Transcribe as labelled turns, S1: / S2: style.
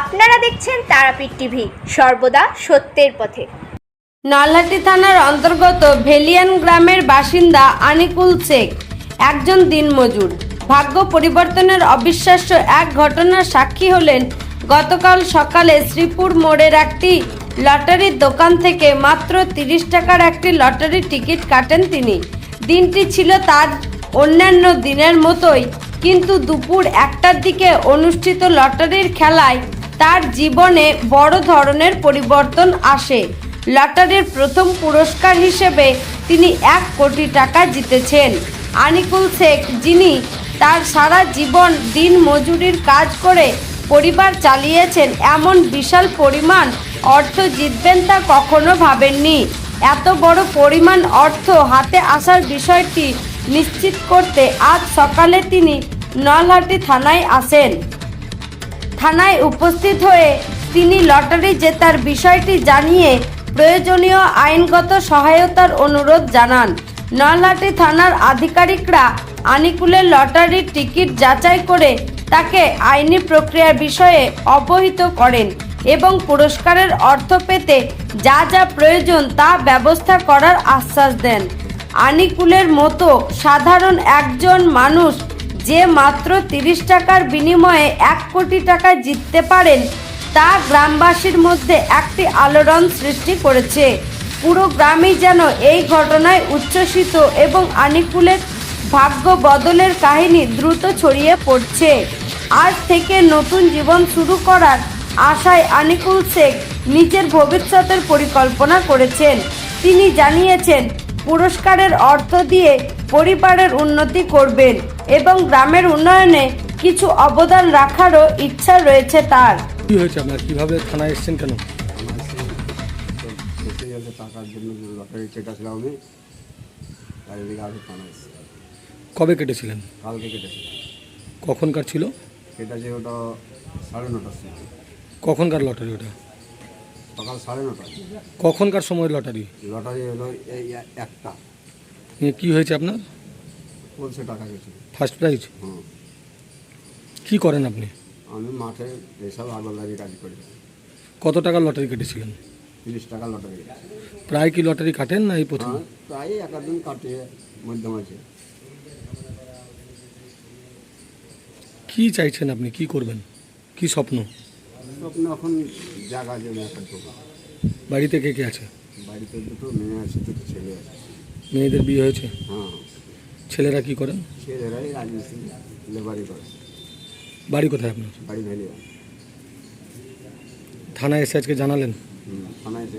S1: আপনারা দেখছেন তারাপীঠ টিভি, সর্বদা সত্যের পথে।
S2: নলহাটি থানার অন্তর্গত ভেলিয়ান গ্রামের বাসিন্দা আনিকুল শেখ, একজন দিনমজুর। ভাগ্য পরিবর্তনের অবিশ্বাস্য এক ঘটনার সাক্ষী হলেন গতকাল সকালে শ্রীপুর মোড়ের একটি লটারির দোকান থেকে মাত্র তিরিশ টাকার একটি লটারির টিকিট কাটেন তিনি। দিনটি ছিল তার অন্যান্য দিনের মতোই, কিন্তু দুপুর একটার দিকে অনুষ্ঠিত লটারির খেলায় তার জীবনে বড় ধরনের পরিবর্তন আসে। লটারির প্রথম পুরস্কার হিসেবে তিনি এক কোটি টাকা জিতেছেন। আনিকুল শেখ, যিনি তার সারা জীবন দিন মজুরির কাজ করে পরিবার চালিয়েছেন, এমন বিশাল পরিমাণ অর্থ জিতবেন তা কখনো ভাবেননি। এত বড় পরিমাণ অর্থ হাতে আসার বিষয়টি নিশ্চিত করতে আজ সকালে তিনি নলহাটি থানায় আসেন। থানায় উপস্থিত হয়ে তিনি লটারি জেতার বিষয়টি জানিয়ে প্রয়োজনীয় আইনগত সহায়তার অনুরোধ জানান। নলহাটি থানার আধিকারিকরা আনিকুলের লটারির টিকিট যাচাই করে তাকে আইনি প্রক্রিয়ার বিষয়ে অবহিত করেন এবং পুরস্কারের অর্থ পেতে যা যা প্রয়োজন তা ব্যবস্থা করার আশ্বাস দেন। আনিকুলের মতো সাধারণ একজন মানুষ যে মাত্র তিরিশ টাকার বিনিময়ে এক কোটি টাকা জিততে পারেন, তা গ্রামবাসীর মধ্যে একটি আলোড়ন সৃষ্টি করেছে। পুরো গ্রামই যেন এই ঘটনায় উচ্ছ্বসিত এবং আনিকুলের ভাগ্য বদলের কাহিনী দ্রুত ছড়িয়ে পড়ছে। আজ থেকে নতুন জীবন শুরু করার আশায় আনিকুল শেখ নিজের ভবিষ্যতের পরিকল্পনা করেছেন। তিনি জানিয়েছেন, পুরস্কারের অর্থ দিয়ে পরিবারের উন্নতি করবেন। এবং গ্রামের উন্নয়নে কিছু অবদান রাখারও ইচ্ছা রয়েছে তার।
S3: কি হয়েছে আপনার? কীভাবে থানায় এসেছেন কেন?
S4: টাকার জন্য যে লটারি কেটেছিলাম আমি তার আগে থানা এসেছি
S3: কবে কেটেছিলেন?
S4: কালকে কেটেছিলাম
S3: কখনকার ছিল?
S4: কেটেছে ওটা সাড়ে নটার সময়
S3: কখনকার লটারি ওটা?
S4: সকাল সাড়ে নটা
S3: কখনকার সময় লটারি?
S4: লটারি হলো এই একটা।
S3: নিয়ে কি হয়েছে আপনার?
S4: বলছে টাকা গেছে।
S3: ফার্স্ট প্রাইজ
S4: হুম।
S3: কি করেন আপনি?
S4: আমি মাঠে এসব আগলদারি কাজ করি।
S3: কত টাকার লটারি কেটেছিলেন?
S4: তিরিশ টাকা লটারি
S3: প্রায় কি লটারি কাটেন না এই প্রথম?
S4: হ্যাঁ প্রায় এক দিন কাটিয়ে মধ্যম আছে।
S3: কি চাইছেন আপনি? কি করবেন? কি স্বপ্ন?
S4: স্বপ্ন এখন জায়গা জমি একটা
S3: বাড়িতে কে কে আছে?
S4: বাড়িতে দুটো মেয়ে আছে দুটো ছেলে আছে।
S3: মেয়েদের বিয়ে হয়েছে?
S4: হ্যাঁ।
S3: ছেলেরা কি করেন?
S4: ছেলেরাই রাজমিস্ত্রি লেবারি করে।
S3: বাড়ি কোথায় আপনার?
S4: বাড়ি ভেলিয়া।
S3: থানায় এসে আজকে জানালেন?
S4: থানায় এসে